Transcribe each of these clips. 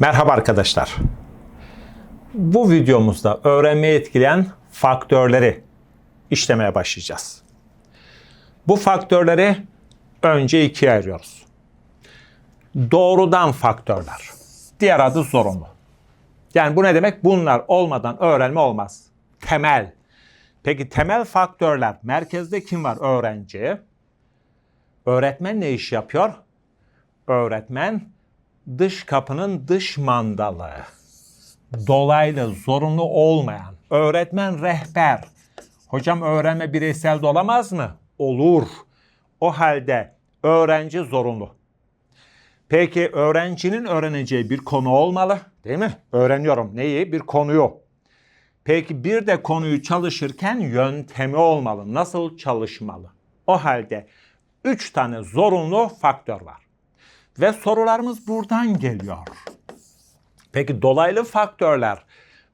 Merhaba arkadaşlar. Bu videomuzda öğrenmeyi etkileyen faktörleri işlemeye başlayacağız. Bu faktörleri önce ikiye ayırıyoruz. Doğrudan faktörler. Diğer adı zorunlu. Yani bu ne demek? Bunlar olmadan öğrenme olmaz. Temel. Peki temel faktörler. Merkezde kim var? Öğrenci. Öğretmen ne iş yapıyor? Öğretmen dış kapının dış mandalı. Dolaylı, zorunlu olmayan. Öğretmen rehber. Hocam öğrenme bireysel de olamaz mı? Olur. O halde öğrenci zorunlu. Peki öğrencinin öğreneceği bir konu olmalı, değil mi? Öğreniyorum neyi? Bir konuyu. Peki bir de konuyu çalışırken yöntemi olmalı. Nasıl çalışmalı? O halde üç tane zorunlu faktör var. Ve sorularımız buradan geliyor. Peki dolaylı faktörler,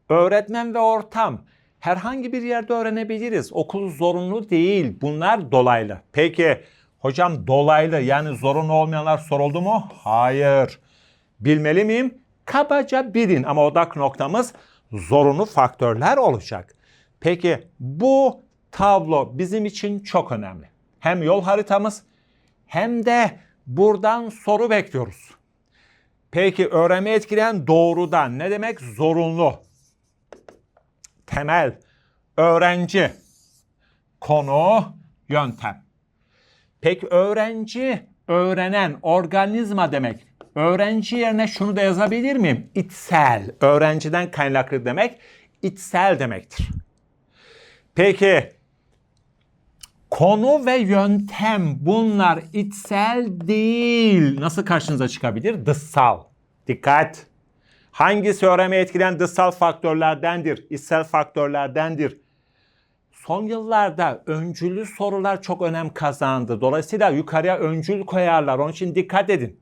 öğretmen ve ortam herhangi bir yerde öğrenebiliriz. Okul zorunlu değil. Bunlar dolaylı. Peki hocam dolaylı yani zorunlu olmayanlar soruldu mu? Hayır. Bilmeli miyim? Kabaca bilin ama odak noktamız zorunlu faktörler olacak. Peki bu tablo bizim için çok önemli. Hem yol haritamız hem de buradan soru bekliyoruz. Peki öğrenme etkileyen doğrudan ne demek? Zorunlu. Temel, öğrenci, konu, yöntem. Peki öğrenci, öğrenen, organizma demek. Öğrenci yerine şunu da yazabilir miyim? İçsel, öğrenciden kaynaklı demek, içsel demektir. Peki konu ve yöntem bunlar içsel değil. Nasıl karşınıza çıkabilir? Dışsal. Dikkat. Hangisi öğrenmeyi etkileyen dışsal faktörlerdendir, içsel faktörlerdendir? Son yıllarda öncülü sorular çok önem kazandı. Dolayısıyla yukarıya öncül koyarlar. Onun için dikkat edin.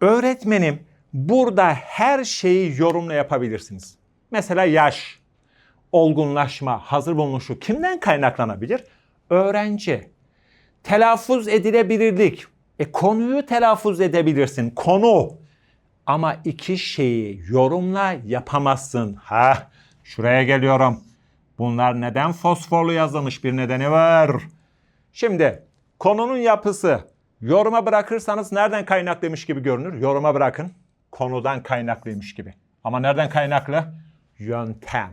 Öğretmenim burada her şeyi yorumla yapabilirsiniz. Mesela yaş, olgunlaşma, hazır bulunuşu kimden kaynaklanabilir? Öğrenci. Telaffuz edilebilirlik. E konuyu telaffuz edebilirsin. Konu. Ama iki şeyi yorumla yapamazsın. Ha, şuraya geliyorum. Bunlar neden fosforlu yazılmış bir nedeni var. Şimdi konunun yapısı yoruma bırakırsanız nereden kaynaklıymış gibi görünür? Yoruma bırakın. Konudan kaynaklıymış gibi. Ama nereden kaynaklı? Yöntem.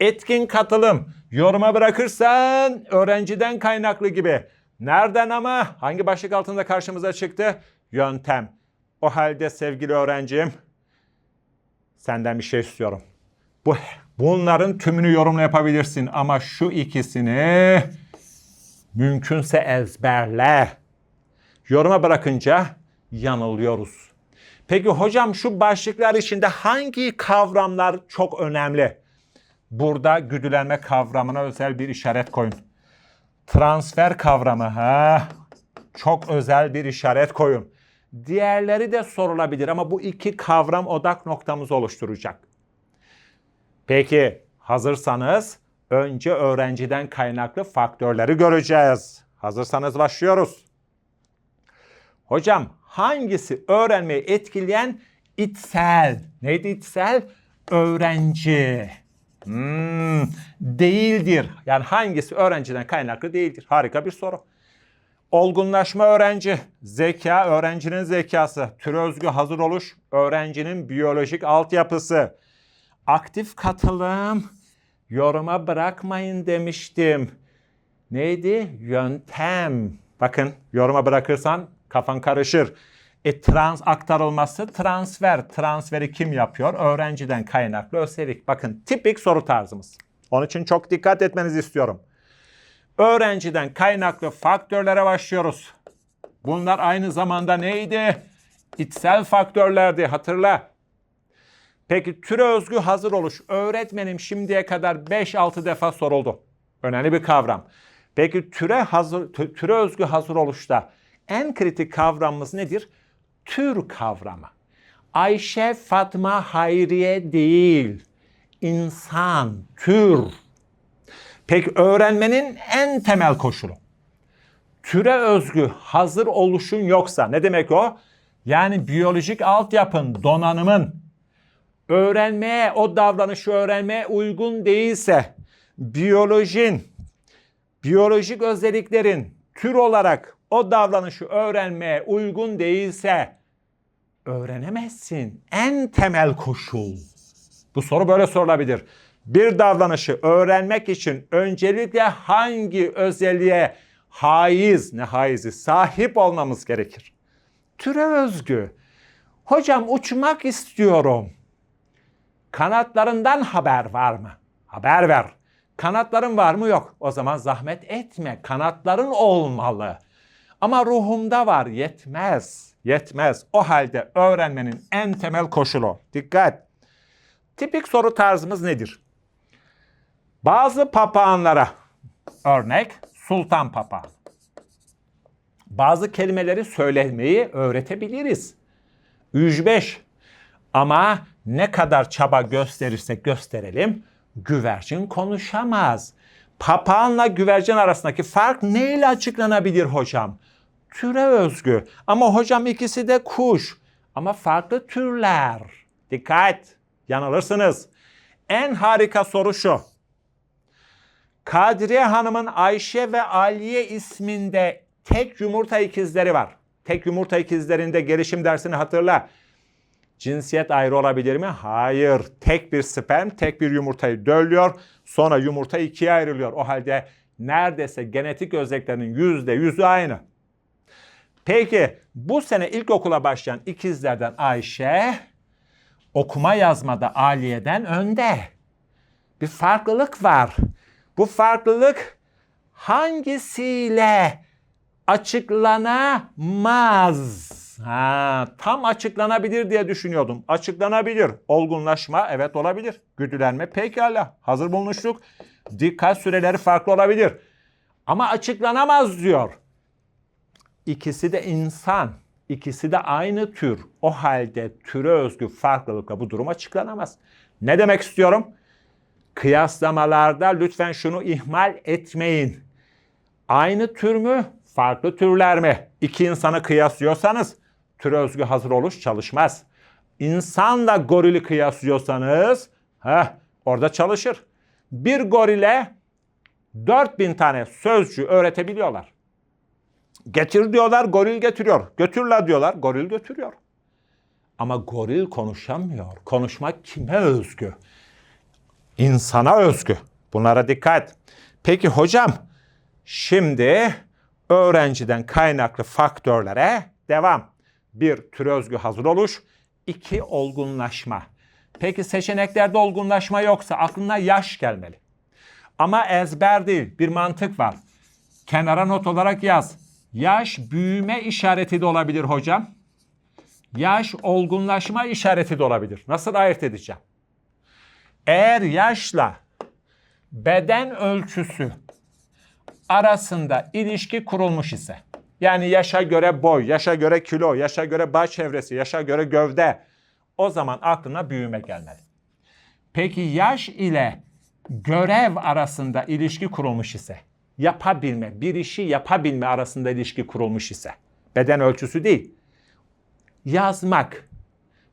Etkin katılım. Yoruma bırakırsan öğrenciden kaynaklı gibi. Nereden ama? Hangi başlık altında karşımıza çıktı? Yöntem. O halde sevgili öğrencim senden bir şey istiyorum. Bu bunların tümünü yorumla yapabilirsin ama şu ikisini mümkünse ezberle. Yoruma bırakınca yanılıyoruz. Peki hocam şu başlıklar içinde hangi kavramlar çok önemli? Burada güdülenme kavramına özel bir işaret koyun. Transfer kavramı ha çok özel bir işaret koyun. Diğerleri de sorulabilir ama bu iki kavram odak noktamızı oluşturacak. Peki hazırsanız önce öğrenciden kaynaklı faktörleri göreceğiz. Hazırsanız başlıyoruz. Hocam hangisi öğrenmeyi etkileyen içsel? Neydi içsel? Öğrenci. Hmm, değildir. Yani hangisi öğrenciden kaynaklı değildir? Harika bir soru. Olgunlaşma öğrenci, zeka öğrencinin zekası, tür özgü hazır oluş öğrencinin biyolojik altyapısı. Aktif katılım, yoruma bırakmayın demiştim. Neydi? Yöntem. Bakın yoruma bırakırsan kafan karışır. E, trans aktarılması transfer. Transferi kim yapıyor? Öğrenciden kaynaklı özellik. Bakın tipik soru tarzımız. Onun için çok dikkat etmenizi istiyorum. Öğrenciden kaynaklı faktörlere başlıyoruz. Bunlar aynı zamanda neydi? İçsel faktörlerdi hatırla. Peki türe özgü hazır oluş. Öğretmenim şimdiye kadar 5-6 defa soruldu. Önemli bir kavram. Peki türe hazır türe özgü hazır oluşta en kritik kavramımız nedir? Tür kavramı. Ayşe, Fatma, Hayriye değil. İnsan, tür. Peki öğrenmenin en temel koşulu. Türe özgü hazır oluşun yoksa ne demek o? Yani biyolojik altyapın, donanımın öğrenmeye, o davranışı öğrenmeye uygun değilse, biyolojin, biyolojik özelliklerin tür olarak o davranışı öğrenmeye uygun değilse öğrenemezsin. En temel koşul. Bu soru böyle sorulabilir. Bir davranışı öğrenmek için öncelikle hangi özelliğe haiz, ne haizi, sahip olmamız gerekir? Türe özgü. Hocam uçmak istiyorum. Kanatlarından haber var mı? Haber ver. Kanatların var mı? Yok. O zaman zahmet etme. Kanatların olmalı. Ama ruhumda var. Yetmez. Yetmez. O halde öğrenmenin en temel koşulu. Dikkat. Tipik soru tarzımız nedir? Bazı papağanlara, örnek sultan papağan. Bazı kelimeleri söylemeyi öğretebiliriz. 3-5. Ama ne kadar çaba gösterirsek gösterelim güvercin konuşamaz. Papağanla güvercin arasındaki fark neyle açıklanabilir hocam? Türe özgü. Ama hocam ikisi de kuş. Ama farklı türler. Dikkat. Yanılırsınız. En harika soru şu. Kadriye Hanım'ın Ayşe ve Aliye isminde tek yumurta ikizleri var. Tek yumurta ikizlerinde gelişim dersini hatırla. Cinsiyet ayrı olabilir mi? Hayır. Tek bir sperm tek bir yumurtayı döllüyor. Sonra yumurta ikiye ayrılıyor. O halde neredeyse genetik özelliklerinin yüzde yüzü aynı. Peki bu sene ilkokula başlayan ikizlerden Ayşe okuma yazmada Aliye'den önde. Bir farklılık var. Bu farklılık hangisiyle açıklanamaz? Ha, tam açıklanabilir diye düşünüyordum. Açıklanabilir. Olgunlaşma evet olabilir. Güdülenme pekala. Hazır bulunuşluk. Dikkat süreleri farklı olabilir. Ama açıklanamaz diyor. İkisi de insan. İkisi de aynı tür. O halde türe özgü farklılıkla bu durum açıklanamaz. Ne demek istiyorum? Kıyaslamalarda lütfen şunu ihmal etmeyin. Aynı tür mü? Farklı türler mi? İki insanı kıyaslıyorsanız türe özgü hazır oluş çalışmaz. İnsanla gorili kıyaslıyorsanız heh, orada çalışır. Bir gorile 4000 tane sözcü öğretebiliyorlar. Getir diyorlar, goril getiriyor. Götürla diyorlar, goril götürüyor. Ama goril konuşamıyor. Konuşmak kime özgü? İnsana özgü. Bunlara dikkat. Peki hocam, şimdi öğrenciden kaynaklı faktörlere devam. Bir, türe özgü hazır oluş. İki, olgunlaşma. Peki seçeneklerde olgunlaşma yoksa aklına yaş gelmeli. Ama ezber değil, bir mantık var. Kenara not olarak yaz. Yaş büyüme işareti de olabilir hocam. Yaş olgunlaşma işareti de olabilir. Nasıl ayırt edeceğim? Eğer yaşla beden ölçüsü arasında ilişki kurulmuş ise yani yaşa göre boy, yaşa göre kilo, yaşa göre baş çevresi, yaşa göre gövde o zaman aklına büyüme gelmeli. Peki yaş ile görev arasında ilişki kurulmuş ise yapabilme, bir işi yapabilme arasında ilişki kurulmuş ise beden ölçüsü değil. Yazmak,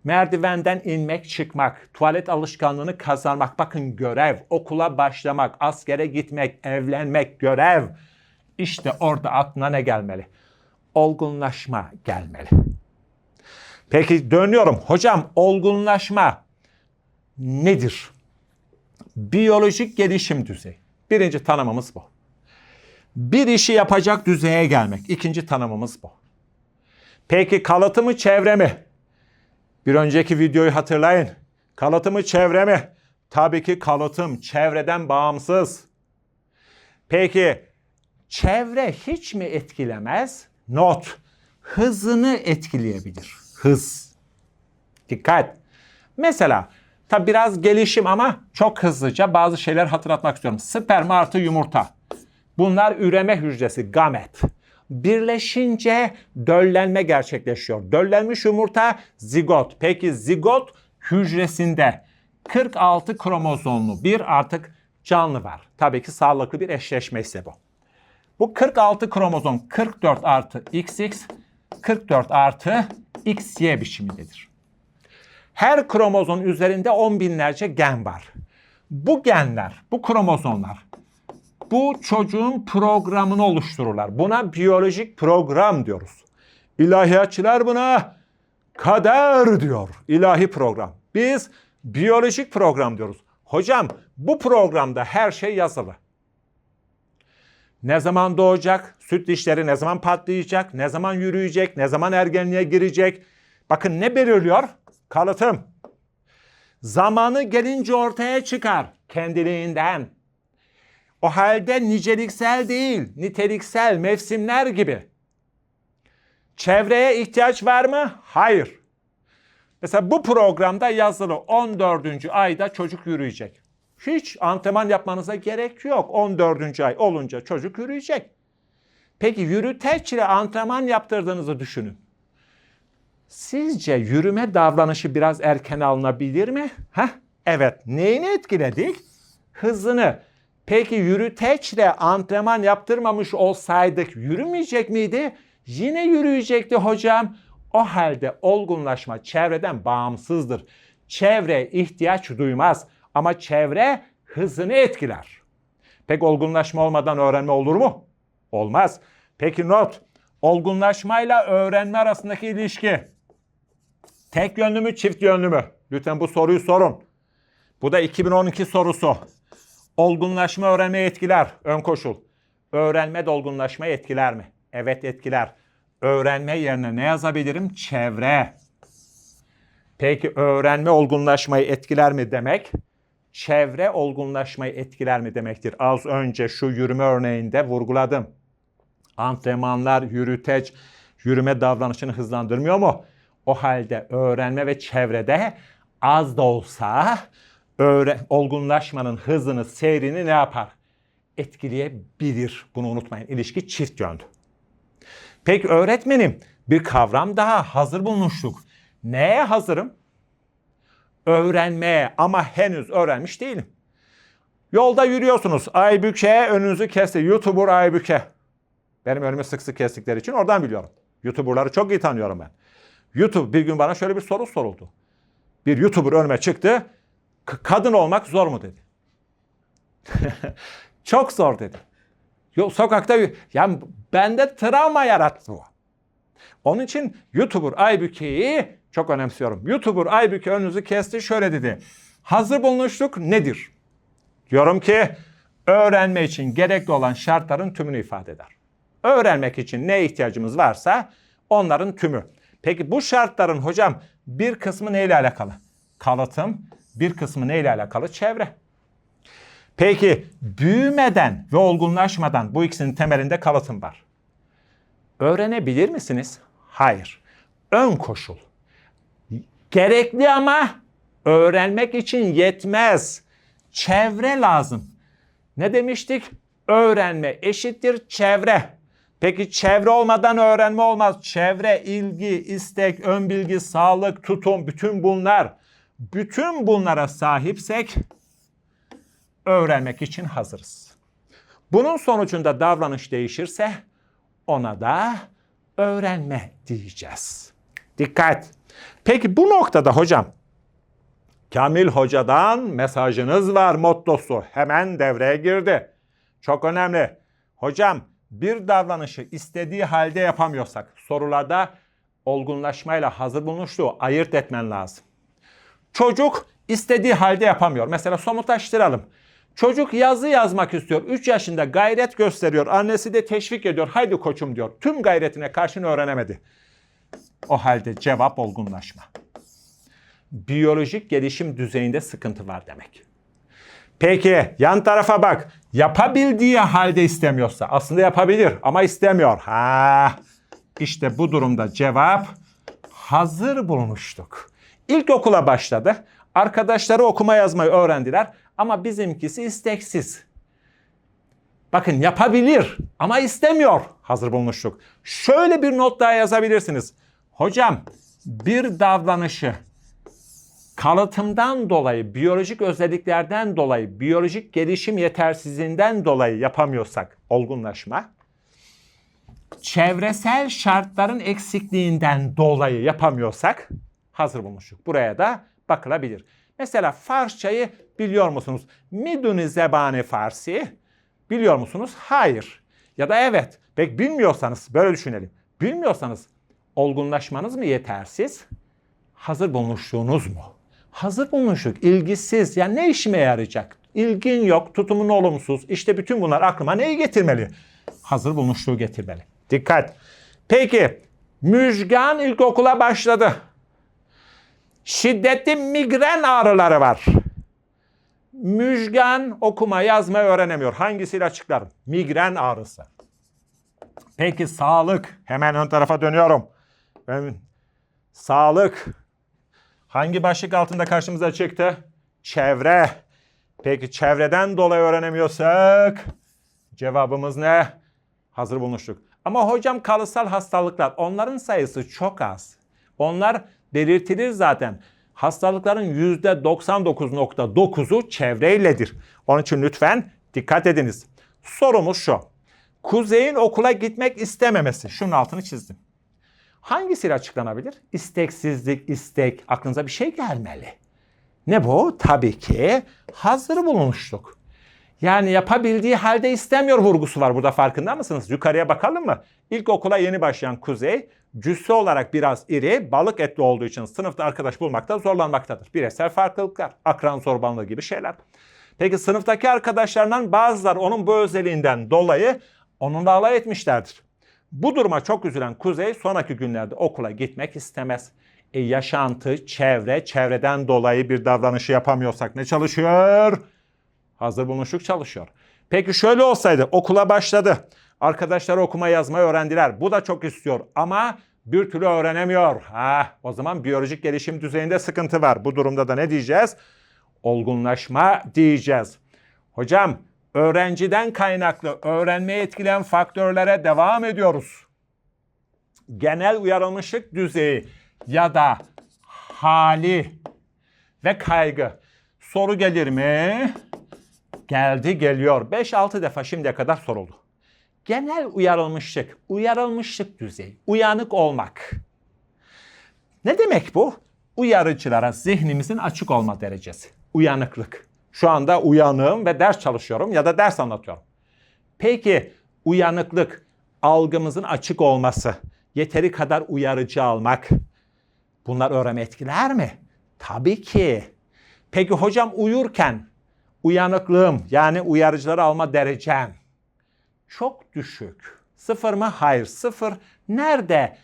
merdivenden inmek, çıkmak, tuvalet alışkanlığını kazanmak, bakın görev, okula başlamak, askere gitmek, evlenmek, görev. İşte orada aklına ne gelmeli? Olgunlaşma gelmeli. Peki dönüyorum. Hocam olgunlaşma nedir? Biyolojik gelişim düzeyi. Birinci tanımımız bu. Bir işi yapacak düzeye gelmek. İkinci tanımımız bu. Peki kalıtı mı çevre mi? Bir önceki videoyu hatırlayın. Kalıtı mı çevre mi? Tabii ki kalıtım çevreden bağımsız. Peki çevre hiç mi etkilemez? Not. Hızını etkileyebilir. Hız. Dikkat. Mesela tabi biraz gelişim ama çok hızlıca bazı şeyler hatırlatmak istiyorum. Sperm artı yumurta. Bunlar üreme hücresi, gamet. Birleşince döllenme gerçekleşiyor. Döllenmiş yumurta zigot. Peki zigot hücresinde 46 kromozomlu bir artık canlı var. Tabii ki sağlıklı bir eşleşme ise bu. Bu 46 kromozom 44 artı XX 44 artı XY biçimindedir. Her kromozom üzerinde on binlerce gen var. Bu genler, bu kromozomlar bu çocuğun programını oluştururlar. Buna biyolojik program diyoruz. İlahiyatçılar buna kader diyor. İlahi program. Biz biyolojik program diyoruz. Hocam bu programda her şey yazılı. Ne zaman doğacak, süt dişleri ne zaman patlayacak, ne zaman yürüyecek, ne zaman ergenliğe girecek. Bakın ne belirliyor? Kalıtım. Zamanı gelince ortaya çıkar kendiliğinden. O halde niceliksel değil, niteliksel mevsimler gibi. Çevreye ihtiyaç var mı? Hayır. Mesela bu programda yazılı 14. ayda çocuk yürüyecek. Hiç antrenman yapmanıza gerek yok. 14. ay olunca çocuk yürüyecek. Peki yürüteç ile antrenman yaptırdığınızı düşünün. Sizce yürüme davranışı biraz erken alınabilir mi? Heh, evet. Neyini etkiledik? Hızını. Peki yürüteçle antrenman yaptırmamış olsaydık yürümeyecek miydi? Yine yürüyecekti hocam. O halde olgunlaşma çevreden bağımsızdır. Çevre ihtiyaç duymaz ama çevre hızını etkiler. Peki olgunlaşma olmadan öğrenme olur mu? Olmaz. Peki not. Olgunlaşmayla öğrenme arasındaki ilişki. Tek yönlü mü, çift yönlü mü? Lütfen bu soruyu sorun. Bu da 2012 sorusu. Olgunlaşma öğrenmeyi etkiler. Ön koşul. Öğrenme de etkiler mi? Evet etkiler. Öğrenme yerine ne yazabilirim? Çevre. Peki öğrenme olgunlaşmayı etkiler mi demek? Çevre olgunlaşmayı etkiler mi demektir? Az önce şu yürüme örneğinde vurguladım. Antrenmanlar, yürüteç, yürüme davranışını hızlandırmıyor mu? O halde öğrenme ve çevrede az da olsa öğre, olgunlaşmanın hızını, seyrini ne yapar? Etkileyebilir. Bunu unutmayın. İlişki çift yönlü. Peki öğretmenim bir kavram daha hazır bulmuştuk. Neye hazırım? Öğrenmeye ama henüz öğrenmiş değilim. Yolda yürüyorsunuz. Aybüke önünüzü kesti. YouTuber Aybüke. Benim önümü sık sık kestikleri için oradan biliyorum. YouTuber'ları çok iyi tanıyorum ben. YouTube bir gün bana şöyle bir soru soruldu. Bir YouTuber önüme çıktı. Kadın olmak zor mu dedi. çok zor dedi. Yok sokakta yani bende travma yarattı o. Onun için YouTuber Aybüke'yi çok önemsiyorum. YouTuber Aybüke önünüzü kesti şöyle dedi. Hazır bulunuşluk nedir? Diyorum ki öğrenme için gerekli olan şartların tümünü ifade eder. Öğrenmek için ne ihtiyacımız varsa onların tümü. Peki bu şartların hocam bir kısmı neyle alakalı? Kalıtım, bir kısmı neyle alakalı? Çevre. Peki büyümeden ve olgunlaşmadan bu ikisinin temelinde kalıtım var. Öğrenebilir misiniz? Hayır. Ön koşul. Gerekli ama öğrenmek için yetmez. Çevre lazım. Ne demiştik? Öğrenme eşittir çevre. Peki çevre olmadan öğrenme olmaz. Çevre, ilgi, istek, ön bilgi, sağlık, tutum bütün bunlar. Bütün bunlara sahipsek öğrenmek için hazırız. Bunun sonucunda davranış değişirse ona da öğrenme diyeceğiz. Dikkat. Peki bu noktada hocam Kamil Hoca'dan mesajınız var mottosu hemen devreye girdi. Çok önemli. Hocam bir davranışı istediği halde yapamıyorsak sorularda olgunlaşmayla hazır bulunuşluğu ayırt etmen lazım. Çocuk istediği halde yapamıyor. Mesela somutlaştıralım. Çocuk yazı yazmak istiyor. 3 yaşında gayret gösteriyor. Annesi de teşvik ediyor. Haydi koçum diyor. Tüm gayretine karşını öğrenemedi. O halde cevap olgunlaşma. Biyolojik gelişim düzeyinde sıkıntı var demek. Peki yan tarafa bak. Yapabildiği halde istemiyorsa aslında yapabilir ama istemiyor. Ha. İşte bu durumda cevap hazır bulmuştuk. İlk okula başladı. Arkadaşları okuma yazmayı öğrendiler ama bizimkisi isteksiz. Bakın yapabilir ama istemiyor. Hazır bulmuştuk. Şöyle bir not daha yazabilirsiniz. Hocam bir davranışı kalıtımdan dolayı, biyolojik özelliklerden dolayı, biyolojik gelişim yetersizliğinden dolayı yapamıyorsak olgunlaşma, çevresel şartların eksikliğinden dolayı yapamıyorsak hazır bulmuştuk. Buraya da bakılabilir. Mesela Farsçayı biliyor musunuz? Miduni zebani Farsi biliyor musunuz? Hayır. Ya da evet. Pek bilmiyorsanız böyle düşünelim. Bilmiyorsanız olgunlaşmanız mı yetersiz? Hazır bulmuşluğunuz mu? Hazır bulmuşluk, ilgisiz. Yani ne işime yarayacak? İlgin yok, tutumun olumsuz. İşte bütün bunlar aklıma neyi getirmeli? Hazır bulmuşluğu getirmeli. Dikkat. Peki, Müjgan ilkokula başladı. Şiddetli migren ağrıları var. Müjgan okuma yazma öğrenemiyor. Hangisiyle açıklarım? Migren ağrısı. Peki sağlık. Hemen ön tarafa dönüyorum. Ben, sağlık. Hangi başlık altında karşımıza çıktı? Çevre. Peki çevreden dolayı öğrenemiyorsak cevabımız ne? Hazır bulmuştuk. Ama hocam kalıtsal hastalıklar onların sayısı çok az. Onlar belirtilir zaten. Hastalıkların %99.9'u çevreyledir. Onun için lütfen dikkat ediniz. Sorumuz şu. Kuzey'in okula gitmek istememesi. Şunun altını çizdim. Hangisiyle açıklanabilir? İsteksizlik, istek. Aklınıza bir şey gelmeli. Ne bu? Tabii ki hazır bulunmuşluk. Yani yapabildiği halde istemiyor vurgusu var burada farkında mısınız? Yukarıya bakalım mı? İlkokula yeni başlayan Kuzey cüsse olarak biraz iri, balık etli olduğu için sınıfta arkadaş bulmakta zorlanmaktadır. Bireysel farklılıklar, akran zorbanlığı gibi şeyler. Peki sınıftaki arkadaşlarından bazıları onun bu özelliğinden dolayı onunla alay etmişlerdir. Bu duruma çok üzülen Kuzey sonraki günlerde okula gitmek istemez. E, yaşantı, çevre, çevreden dolayı bir davranışı yapamıyorsak ne çalışıyor? Hazır bulmuşluk çalışıyor. Peki şöyle olsaydı okula başladı. Arkadaşlar okuma yazmayı öğrendiler. Bu da çok istiyor ama bir türlü öğrenemiyor. Ha, o zaman biyolojik gelişim düzeyinde sıkıntı var. Bu durumda da ne diyeceğiz? Olgunlaşma diyeceğiz. Hocam öğrenciden kaynaklı öğrenmeyi etkileyen faktörlere devam ediyoruz. Genel uyarılmışlık düzeyi ya da hali ve kaygı. Soru gelir mi? Geldi geliyor. 5-6 defa şimdiye kadar soruldu. Genel uyarılmışlık, uyarılmışlık düzeyi, uyanık olmak. Ne demek bu? Uyarıcılara zihnimizin açık olma derecesi. Uyanıklık. Şu anda uyanığım ve ders çalışıyorum ya da ders anlatıyorum. Peki uyanıklık, algımızın açık olması, yeteri kadar uyarıcı almak bunlar öğrenme etkiler mi? Tabii ki. Peki hocam uyurken uyanıklığım yani uyarıcıları alma derecem çok düşük. Sıfır mı? Hayır sıfır. Nerede?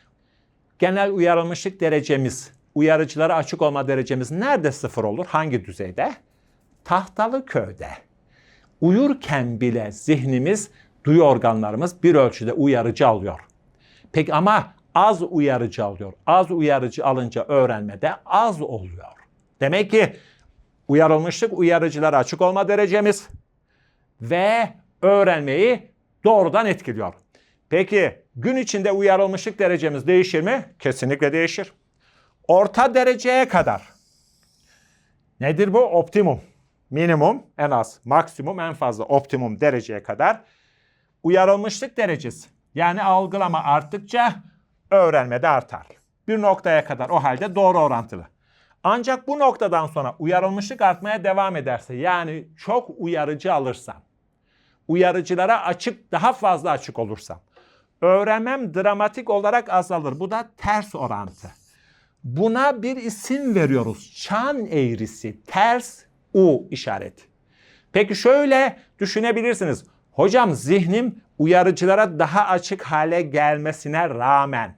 Genel uyarılmışlık derecemiz, uyarıcılara açık olma derecemiz nerede sıfır olur? Hangi düzeyde? Tahtalı köyde. Uyurken bile zihnimiz, duyu organlarımız bir ölçüde uyarıcı alıyor. Peki ama az uyarıcı alıyor. Az uyarıcı alınca öğrenmede az oluyor. Demek ki uyarılmışlık uyarıcılara açık olma derecemiz ve öğrenmeyi doğrudan etkiliyor. Peki gün içinde uyarılmışlık derecemiz değişir mi? Kesinlikle değişir. Orta dereceye kadar. Nedir bu? Optimum. Minimum en az, maksimum en fazla, optimum dereceye kadar uyarılmışlık derecesi. Yani algılama arttıkça öğrenme de artar. Bir noktaya kadar o halde doğru orantılı. Ancak bu noktadan sonra uyarılmışlık artmaya devam ederse yani çok uyarıcı alırsam, uyarıcılara açık daha fazla açık olursam öğrenmem dramatik olarak azalır. Bu da ters orantı. Buna bir isim veriyoruz. Çan eğrisi, ters U işareti. Peki şöyle düşünebilirsiniz. Hocam zihnim uyarıcılara daha açık hale gelmesine rağmen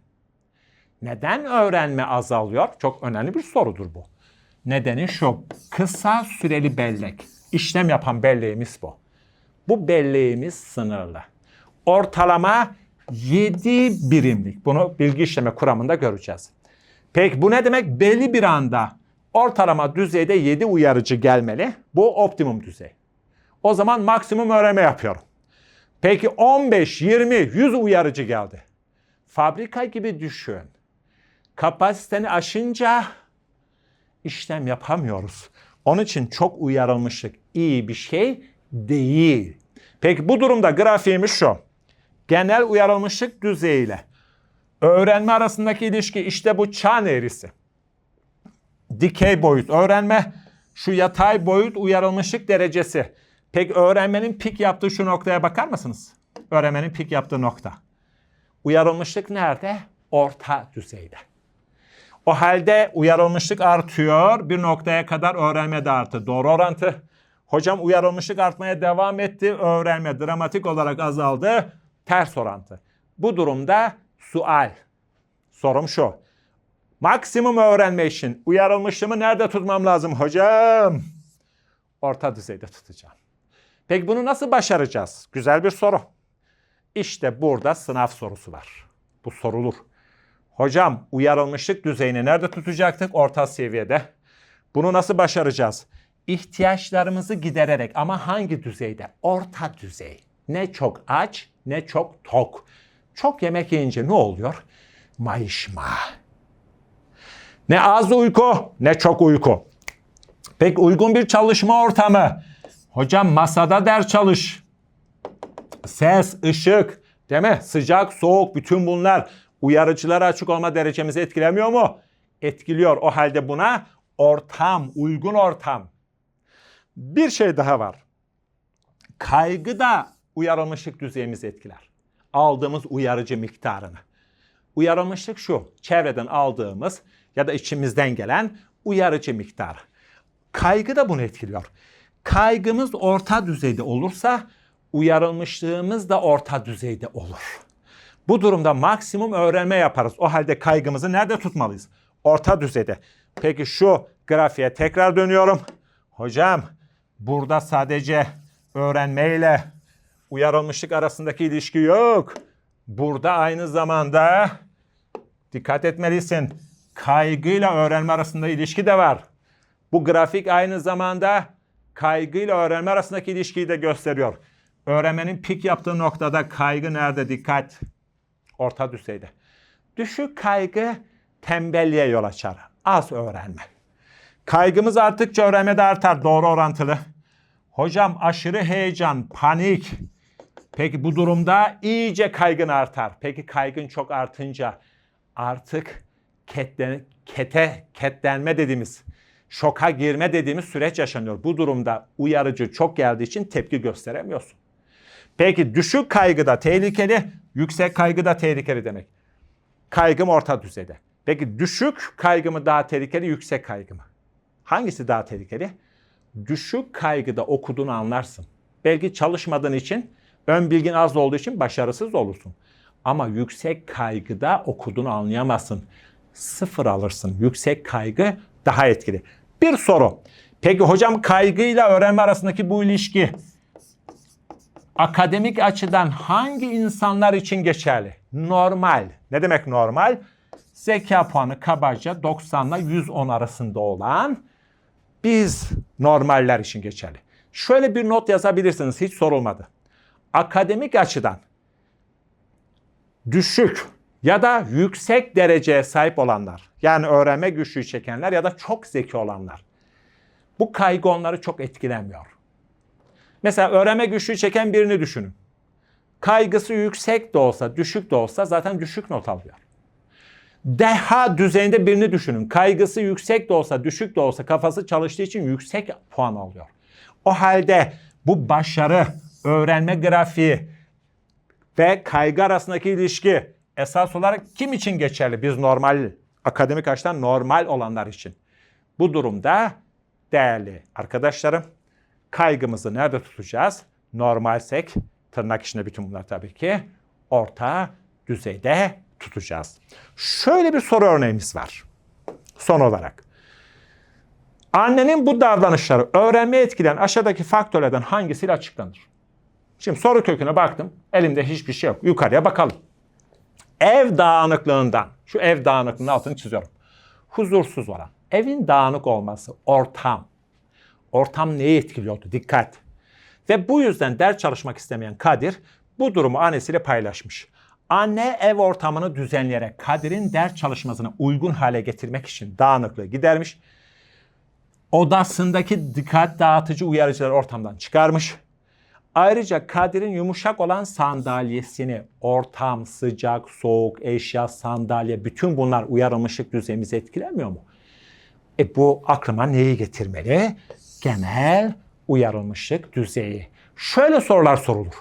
neden öğrenme azalıyor? Çok önemli bir sorudur bu. Nedeni şu. Kısa süreli bellek. İşlem yapan belleğimiz bu. Bu belleğimiz sınırlı. Ortalama 7 birimlik. Bunu bilgi işleme kuramında göreceğiz. Peki bu ne demek? Belli bir anda ortalama düzeyde 7 uyarıcı gelmeli. Bu optimum düzey. O zaman maksimum öğrenme yapıyorum. Peki 15, 20, 100 uyarıcı geldi. Fabrika gibi düşün. Kapasiteni aşınca işlem yapamıyoruz. Onun için çok uyarılmışlık iyi bir şey değil. Peki bu durumda grafiğimiz şu. genel uyarılmışlık düzeyiyle öğrenme arasındaki ilişki işte bu çan eğrisi. Dikey boyut öğrenme, şu yatay boyut uyarılmışlık derecesi. Peki öğrenmenin pik yaptığı şu noktaya bakar mısınız? Öğrenmenin pik yaptığı nokta. Uyarılmışlık nerede? Orta düzeyde. O halde uyarılmışlık artıyor. Bir noktaya kadar öğrenme de arttı. Doğru orantı. Hocam uyarılmışlık artmaya devam etti. Öğrenme dramatik olarak azaldı. Ters orantı. Bu durumda sual. Sorum şu. Maksimum öğrenme için uyarılmışlığımı nerede tutmam lazım hocam? Orta düzeyde tutacağım. Peki bunu nasıl başaracağız? Güzel bir soru. İşte burada sınav sorusu var. Bu sorulur. Hocam uyarılmışlık düzeyini nerede tutacaktık? Orta seviyede. Bunu nasıl başaracağız? İhtiyaçlarımızı gidererek ama hangi düzeyde? Orta düzey. Ne çok aç ne çok tok. Çok yemek yiyince ne oluyor? Mayışma. Ne az uyku ne çok uyku. Peki uygun bir çalışma ortamı. Hocam masada ders çalış. Ses, ışık, değil mi? Sıcak, soğuk bütün bunlar uyarıcılara açık olma derecemizi etkilemiyor mu? Etkiliyor. O halde buna ortam, uygun ortam. Bir şey daha var. Kaygı da uyarılmışlık düzeyimizi etkiler. Aldığımız uyarıcı miktarını. Uyarılmışlık şu, çevreden aldığımız ya da içimizden gelen uyarıcı miktarı. Kaygı da bunu etkiliyor. Kaygımız orta düzeyde olursa uyarılmışlığımız da orta düzeyde olur. Bu durumda maksimum öğrenme yaparız. O halde kaygımızı nerede tutmalıyız? Orta düzeyde. Peki şu grafiğe tekrar dönüyorum. Hocam burada sadece öğrenmeyle uyarılmışlık arasındaki ilişki yok. Burada aynı zamanda dikkat etmelisin. Kaygıyla öğrenme arasında ilişki de var. Bu grafik aynı zamanda kaygıyla öğrenme arasındaki ilişkiyi de gösteriyor. Öğrenmenin pik yaptığı noktada kaygı nerede? Dikkat. Orta düzeyde. Düşük kaygı tembelliğe yol açar. Az öğrenme. Kaygımız arttıkça öğrenme de artar. Doğru orantılı. Hocam aşırı heyecan, panik. Peki bu durumda iyice kaygın artar. Peki kaygın çok artınca artık ketlen, kete, ketlenme dediğimiz, şoka girme dediğimiz süreç yaşanıyor. Bu durumda uyarıcı çok geldiği için tepki gösteremiyorsun. Peki düşük kaygıda tehlikeli, yüksek kaygıda tehlikeli demek. Kaygım orta düzeyde. Peki düşük kaygı mı daha tehlikeli, yüksek kaygı mı? Hangisi daha tehlikeli? Düşük kaygıda okuduğunu anlarsın. Belki çalışmadığın için, ön bilgin az olduğu için başarısız olursun. Ama yüksek kaygıda okuduğunu anlayamazsın. Sıfır alırsın. Yüksek kaygı daha etkili. Bir soru. Peki hocam kaygıyla öğrenme arasındaki bu ilişki akademik açıdan hangi insanlar için geçerli? Normal. Ne demek normal? Zeka puanı kabaca 90 ile 110 arasında olan biz normaller için geçerli. Şöyle bir not yazabilirsiniz hiç sorulmadı. Akademik açıdan düşük ya da yüksek dereceye sahip olanlar yani öğrenme güçlüğü çekenler ya da çok zeki olanlar bu kaygı onları çok etkilemiyor. Mesela öğrenme güçlüğü çeken birini düşünün. Kaygısı yüksek de olsa, düşük de olsa zaten düşük not alıyor. Deha düzeyinde birini düşünün. Kaygısı yüksek de olsa, düşük de olsa kafası çalıştığı için yüksek puan alıyor. O halde bu başarı, öğrenme grafiği ve kaygı arasındaki ilişki esas olarak kim için geçerli? Biz normal, akademik açıdan normal olanlar için. Bu durumda değerli arkadaşlarım kaygımızı nerede tutacağız? Normalsek tırnak içinde bütün bunlar tabii ki orta düzeyde tutacağız. Şöyle bir soru örneğimiz var. Son olarak. Annenin bu davranışları öğrenmeye etkileyen aşağıdaki faktörlerden hangisiyle açıklanır? Şimdi soru köküne baktım. Elimde hiçbir şey yok. Yukarıya bakalım. Ev dağınıklığından, şu ev dağınıklığının altını çiziyorum. Huzursuz olan, evin dağınık olması, ortam. Ortam neyi etkiliyordu? Dikkat. Ve bu yüzden ders çalışmak istemeyen Kadir bu durumu annesiyle paylaşmış. Anne ev ortamını düzenleyerek Kadir'in ders çalışmasına uygun hale getirmek için dağınıklığı gidermiş. Odasındaki dikkat dağıtıcı uyarıcıları ortamdan çıkarmış. Ayrıca Kadir'in yumuşak olan sandalyesini, ortam, sıcak, soğuk, eşya, sandalye, bütün bunlar uyarılmışlık düzeyimizi etkilemiyor mu? E bu aklıma neyi getirmeli? Genel uyarılmışlık düzeyi. Şöyle sorular sorulur.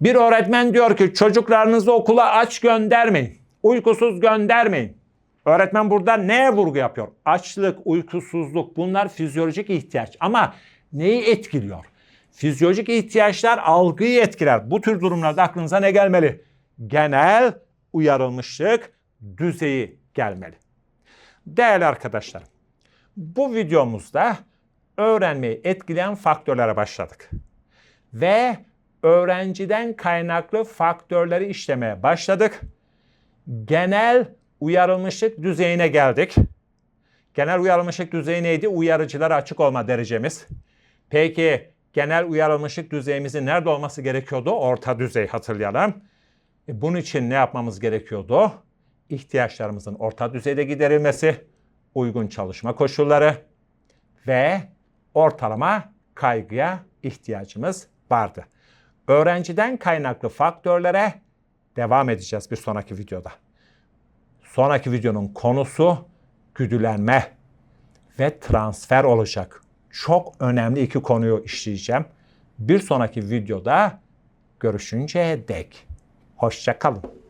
Bir öğretmen diyor ki çocuklarınızı okula aç göndermeyin. Uykusuz göndermeyin. Öğretmen burada neye vurgu yapıyor? Açlık, uykusuzluk bunlar fizyolojik ihtiyaç. Ama neyi etkiliyor? Fizyolojik ihtiyaçlar algıyı etkiler. Bu tür durumlarda aklınıza ne gelmeli? Genel uyarılmışlık düzeyi gelmeli. Değerli arkadaşlarım, bu videomuzda öğrenmeyi etkileyen faktörlere başladık. Ve öğrenciden kaynaklı faktörleri işlemeye başladık. Genel uyarılmışlık düzeyine geldik. Genel uyarılmışlık düzeyi neydi? Uyarıcılara açık olma derecemiz. Peki genel uyarılmışlık düzeyimizin nerede olması gerekiyordu? Orta düzey hatırlayalım. E, bunun için ne yapmamız gerekiyordu? İhtiyaçlarımızın orta düzeyde giderilmesi, uygun çalışma koşulları ve ortalama kaygıya ihtiyacımız vardı. Öğrenciden kaynaklı faktörlere devam edeceğiz bir sonraki videoda. Sonraki videonun konusu güdülenme ve transfer olacak. Çok önemli iki konuyu işleyeceğim. Bir sonraki videoda görüşünceye dek hoşça kalın.